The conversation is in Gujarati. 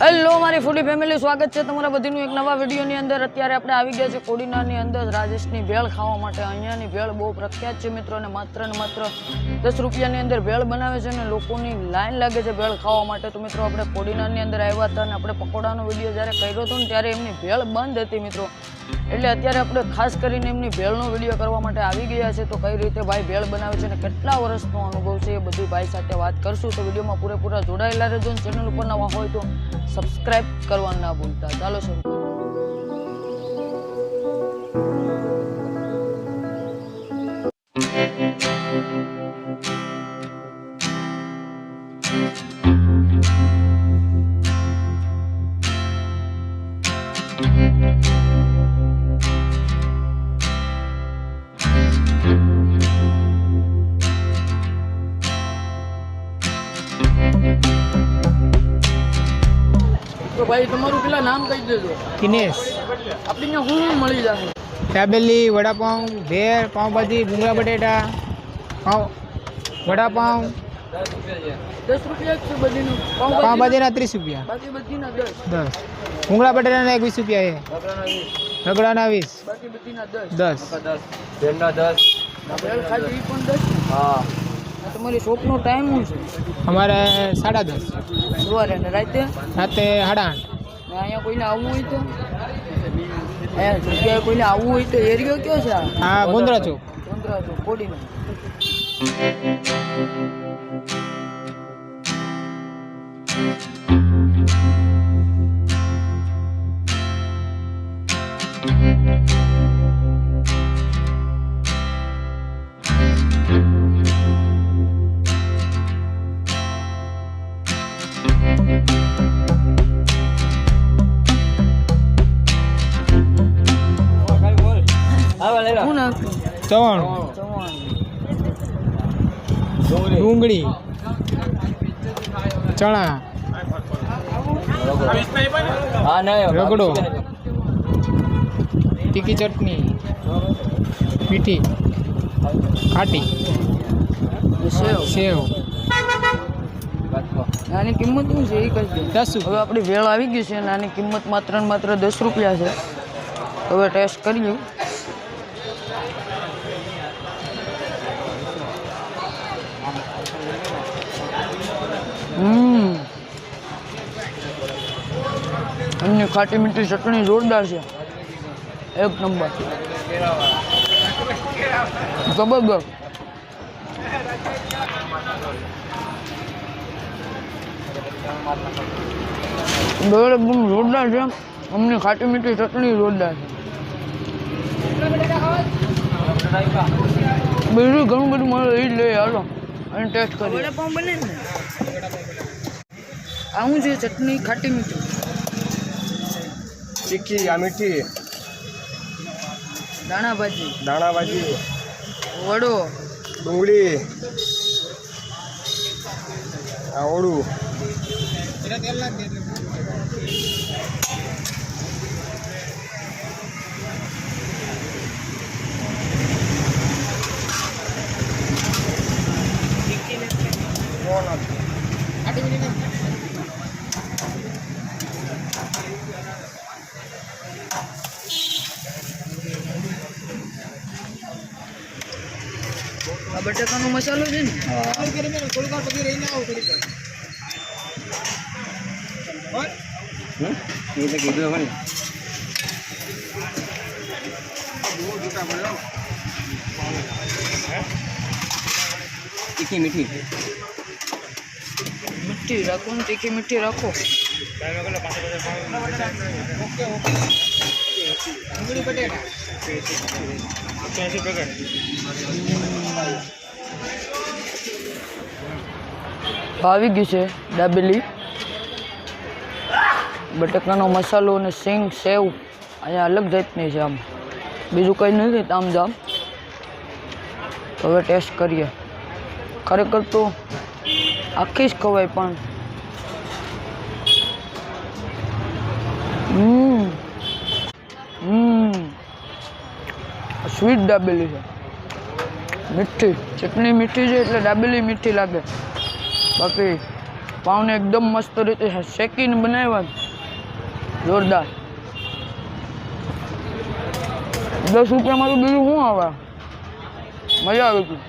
હેલો મારી ફૂડી ફેમિલી સ્વાગત છે તમારા બધીનું એક નવા વિડીયોની અંદર. અત્યારે આપણે આવી ગયા છે કોડીનાની અંદર રાજેશની ભેળ ખાવા માટે. અહીંયાની ભેળ બહુ પ્રખ્યાત છે મિત્રો અને માત્ર ને માત્ર દસ રૂપિયાની અંદર ભેળ બનાવે છે અને લોકોની લાઈન લાગે છે ભેળ ખાવા માટે. તો મિત્રો, આપણે કોડીનાની અંદર આવ્યા હતા અને આપણે પકોડાનો વીડિયો જ્યારે કર્યો હતો ને ત્યારે એમની ભેળ બંધ હતી મિત્રો. એટલે અત્યારે આપણે ખાસ કરીને એમની ભેળનો વીડિયો કરવા માટે આવી ગયા છે. તો કઈ રીતે ભાઈ ભેળ બનાવે છે અને કેટલા વર્ષનો અનુભવ છે એ બધું ભાઈ સાથે વાત કરશું. તો વિડીયોમાં પૂરેપૂરા જોડાયેલા રહેજો ચેનલ ઉપર નવા હોય તો સબસ્ક્રાઇબ કરવાનું ના ભૂલતા ચાલો શરૂ કરીએ. તો ભાઈ તમારું પેલા નામ કહી દેજો. કિનેશ. આપણે અહીંયા શું શું મળી જશે દાબેલી વડાપાઉં ભેળ પાઉંભાજી ભૂંગળા બટેટા પાઉં વડાપાઉં. દસ રૂપિયા છે બધીનું. પાઉંભાજીના ત્રીસ રૂપિયા. બાકી બધીના દસ. દસ. ભૂંગળા બટેટાના એક વીસ રૂપિયા છે. રગડાના વીસ. બાકી બધીના દસ. દસ. આ ભેળ ખાધી પણ દસ? આ તમારી શોપનો ટાઈમ શું છે? અમારે સાડા દસ. સવારે ને રાતે? રાતે સાડા આઠ. અહીંયા કોઈને આવવું હોય તો? જગ્યાએ કોઈને આવવું હોય તો એરિયો કયો છે આ? હા ગોંદરા ચોક. ગોંદરા ચોક કોડીનો Thank નાખ્યું ચવાણું. ડુંગળી. ચણા. રગડો. તીખી ચટણી. મીઠી. ખાટી. સેવ. સેવ. આની કિંમત શું છે? એ કહી દસ હવે આપણી વેળ આવી ગઈ છે અને આની કિંમત માત્ર ને માત્ર દસ રૂપિયા છે. હવે ટેસ્ટ કરી હમ એમની ખાટી મીઠી ચટણી જોરદાર છે. એક નંબર. જબરદસ્ત. ભેળ એકદમ જોરદાર છે. અમને ખાટી મીઠી ચટણી જોરદાર છે. બીજું ઘણું બધું મળે એ જ લઈ હાલો અને ટેસ્ટ કરી આવું છે ચટણી ખાટી મીઠી. તીખી આ મીઠી? દાણા ભાજી. દાણા ભાજી. વડો. ડુંગળી. આ બટાકાનો મસાલો છે ને. એ તો કીધું ખરી તીખી મીઠી. મીઠી રાખો ને તીખી મીઠી રાખો. આવી ગયું છે દાબેલી. બટાકાનો મસાલો અને સિંગ સેવ અહીંયા અલગ જાતની છે આમ. બીજું કંઈ નથી તામ જામ હવે ટેસ્ટ કરીએ. ખરેખર તો આખી જ ખવાય પણ. હમ. સ્વીટ દાબેલી છે. મીઠી, ચટણી મીઠી છે એટલે દાબેલી મીઠી લાગે. બાકી પાઉને એકદમ મસ્ત રીતે શેકીને બનાવ્યા જોરદાર. દસ રૂપિયા મારું બીજું શું આવે? મજા આવી ગઈ.